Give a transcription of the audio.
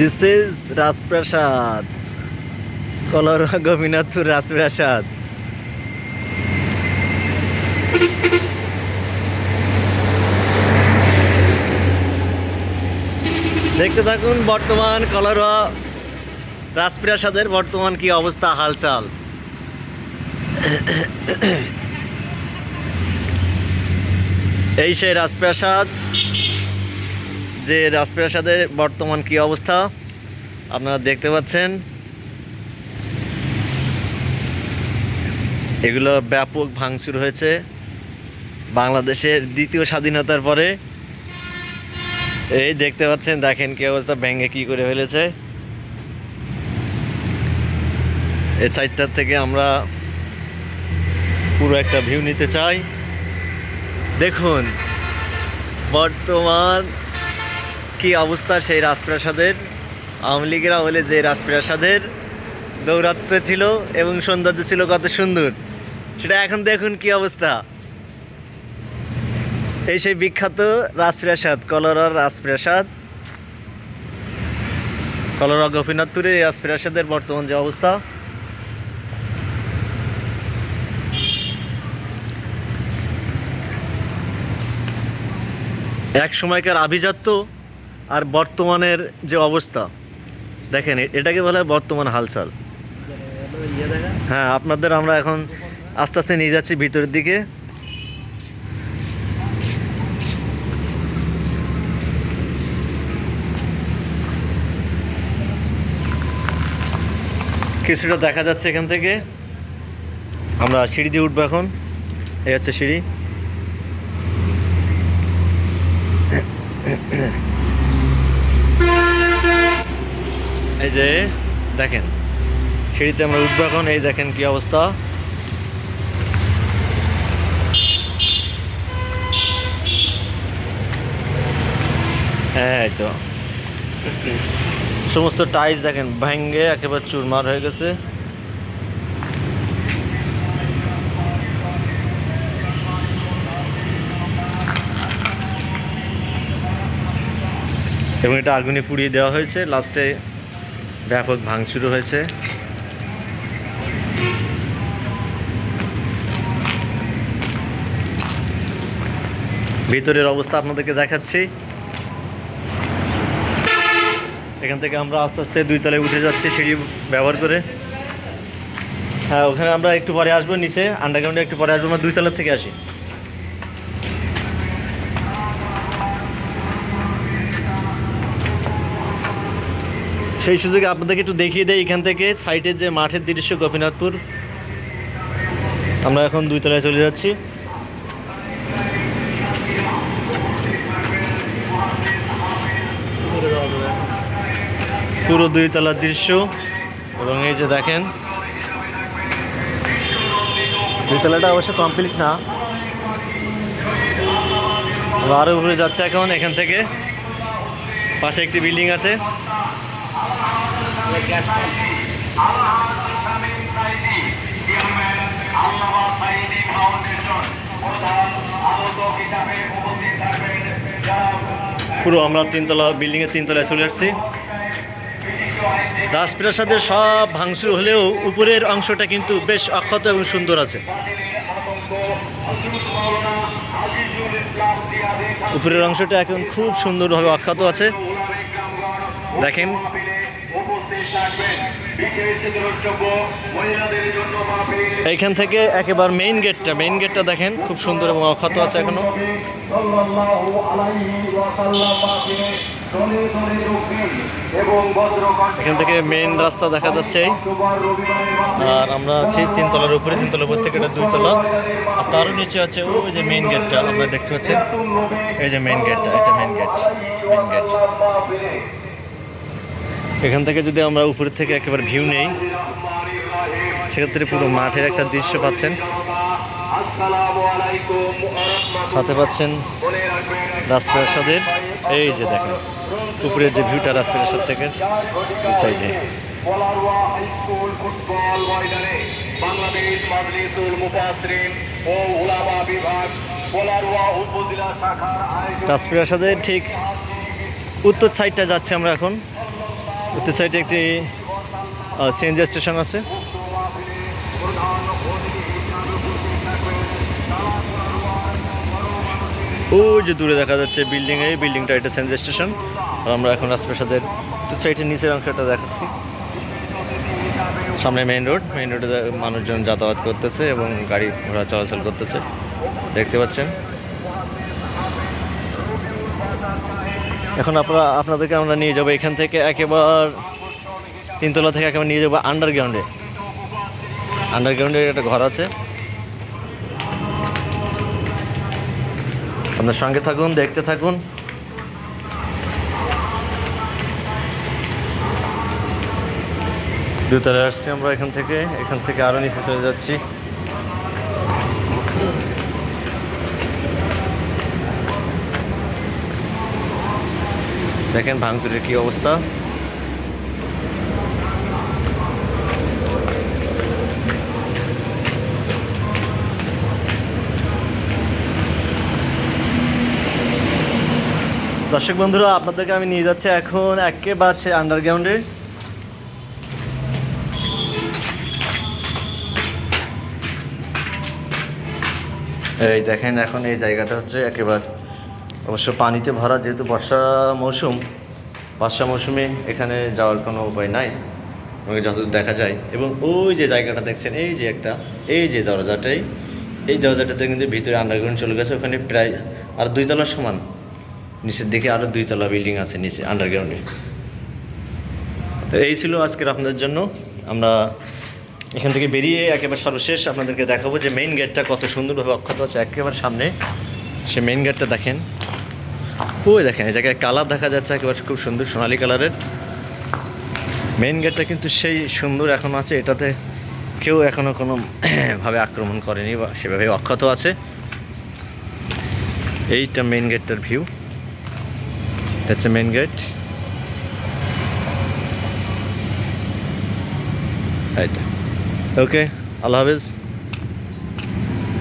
This is রাজপ্রাসাদ কলরা গোপীনাথপুর রাজপ্রাসাদ দেখতে থাকুন বর্তমান কলরা রাজপ্রাসাদের বর্তমান কি অবস্থা হালচাল এই সেই রাজপ্রাসাদ যে রাজপ্রাসাদের বর্তমান কি অবস্থা, আপনারা দেখতে পাচ্ছেন। এগুলো ব্যাপক ভাঙচুর হয়েছে বাংলাদেশের দ্বিতীয় স্বাধীনতার পরে। এই দেখতে পাচ্ছেন, দেখেন কি অবস্থা ব্যাঙ্গে কি করে ফেলেছে। এই সাইডটার থেকে আমরা পুরো একটা ভিউ নিতে চাই। দেখুন, বর্তমান কি অবস্থা সেই রাজপ্রাসাদের? আওয়ামী লীগের আমলে যে রাজপ্রাসাদের দৌরাত্ম্য ছিল এবং সৌন্দর্য ছিল কত সুন্দর, সেটা এখন দেখুন কি অবস্থা। এই সেই বিখ্যাত রাজপ্রাসাদ, কলরার রাজপ্রাসাদ। কলরা গোপীনাথপুরের এই রাজপ্রাসাদের বর্তমান যে অবস্থা। এক সময়কার আভিজাত্য আর বর্তমানের যে অবস্থা, দেখেন এটাকে বলা বর্তমান হালচাল। হ্যাঁ আপনাদের আমরা এখন আস্তে আস্তে নিয়ে যাচ্ছি ভিতরের দিকে। কিছুটা দেখা যাচ্ছে এখান থেকে। আমরা সিঁড়ি দিয়ে উঠবো এখন। এই হচ্ছে সিঁড়ি। যে, দেখেন, সিঁড়িতে আমরা উঠবো এখন, এই দেখেন কি অবস্থা। হ্যাঁ তো। সমস্ত টাইলস দেখেন ভেঙ্গে একেবারে চুরমার হয়ে গেছে। এবং এটা আগুনে পুড়িয়ে দেওয়া হয়েছে। লাস্টে ব্যাপক ভাঙচুরও হয়েছে। ভিতরের অবস্থা আপনাদেরকে দেখাচ্ছি। এখান থেকে আমরা আস্তে আস্তে দুই তলায় উঠে যাচ্ছি সিঁড়ি ব্যবহার করে। হ্যাঁ ওখানে আমরা একটু পরে আসব, নিচে আন্ডারগ্রাউন্ডে একটু পরে আসব, আমরা দুই তলার থেকে আসি। সেই সুযোগে আপনাদেরকে একটু দেখিয়ে দেয় এখান থেকে সাইডের যে মাঠের দৃশ্য গোপীনাথপুর। আমরা এখন দুই তলায় চলে যাচ্ছি। পুরো দুই তলার দৃশ্য এবং এই যে দেখেন। দুই তলাটা অবশ্য কমপ্লিট না। আরও উপরে যাচ্ছে এখন এখান থেকে। পাশে একটি বিল্ডিং আছে। পুরো আমরা তিনতলা বিল্ডিংয়ের তিনতলায় চলে আসছি। রাজপ্রাসাদের সব ভাঙচুর হলেও উপরের অংশটা কিন্তু বেশ অক্ষত এবং সুন্দর আছে। উপরের অংশটা এখন খুব সুন্দরভাবে অক্ষত আছে। দেখেন এইখান থেকে একেবারে মেইন গেটটা মেইন গেটটা দেখেন, খুব সুন্দর এবং অক্ষত আছে এখনও। এখান থেকে মেইন রাস্তা দেখা যাচ্ছে আর আমরা আছি তিনতলার উপরে তিনতলার উপর থেকে এটা দুইতলা আর তারও নিচে আছে ওই যে মেইন গেটটা আমরা দেখতে পাচ্ছি। এই যে মেইন গেটটা এটা মেইন গেট মেইন গেট এখান থেকে যদি আমরা উপরের থেকে একেবারে ভিউ নেই, সেক্ষেত্রে পুরো মাঠের একটা দৃশ্য পাচ্ছেন। সাথে পাচ্ছেন রাজপ্রাসাদের। এই যে দেখেন, উপরের যে ভিউটা রাজপ্রাসাদ থেকে বিভাগ উপজেলা রাজপ্রাসাদের ঠিক উত্তর সাইডটা যাচ্ছি আমরা এখন। উত্তর সাইডে একটি সিএনজি স্টেশন আছে। ওই যে দূরে দেখা যাচ্ছে বিল্ডিং এই বিল্ডিংটা এটা সিএনজি স্টেশন। আর আমরা এখন রাজপ্রাসাদের উত্তর সাইডের নিচের অংশটা দেখাচ্ছি। সামনে মেইন রোড মেইন রোডে মানুষজন যাতায়াত করতেছে এবং গাড়ি ঘোড়া চলাচল করতেছে। দেখতে পাচ্ছেন? এখন আপনারা, আপনাদেরকে আমরা নিয়ে যাব এখান থেকে একেবার তিনতলা থেকে একেবারে নিয়ে যাব আন্ডারগ্রাউন্ডে আন্ডারগ্রাউন্ডে একটা ঘর আছে। আপনার সঙ্গে থাকুন, দেখতে থাকুন। দুতলায় আসছি আমরা এখান থেকে এখান থেকে আরও নিচে চলে যাচ্ছি। দেখেন ভাঙচুরের কি অবস্থা। দর্শক বন্ধুরা, আপনাদেরকে আমি নিয়ে যাচ্ছি এখন একেবারে আন্ডারগ্রাউন্ডে এই দেখেন এখন এই জায়গাটা হচ্ছে একেবারে অবশ্য পানিতে ভরা যেহেতু বর্ষা মৌসুম, বর্ষা মৌসুমে এখানে যাওয়ার কোনো উপায় নাই আমাকে যতদূর দেখা যায়। এবং ওই যে জায়গাটা দেখছেন, এই যে একটা, এই যে দরজাটাই, এই দরজাটাতে কিন্তু ভিতরে আন্ডারগ্রাউন্ড চলে গেছে, ওখানে প্রায় আর দুইতলার সমান। নিচের দিকে আরও দুইতলা বিল্ডিং আছে নিচে আন্ডারগ্রাউন্ডে তো এই ছিল আজকের আপনাদের জন্য। আমরা এখান থেকে বেরিয়ে একেবারে সর্বশেষ আপনাদেরকে দেখাবো যে মেইন গেটটা কত সুন্দরভাবে অক্ষত আছে একেবারে সামনে। সে মেইন গেটটা দেখেন। ওই দেখেন, এই জায়গায় কালার দেখা যাচ্ছে একেবারে খুব সুন্দর সোনালি কালারের মেইন গেটটা কিন্তু সেই সুন্দর এখন আছে, এটাতে কেউ এখনও কোনো ভাবে আক্রমণ করেনি বা সেভাবে অক্ষত আছে। এইটা মেইন গেটটার ভিউ এটা হচ্ছে গেট এইটা। ওকে আল্লাহ হাফিজ।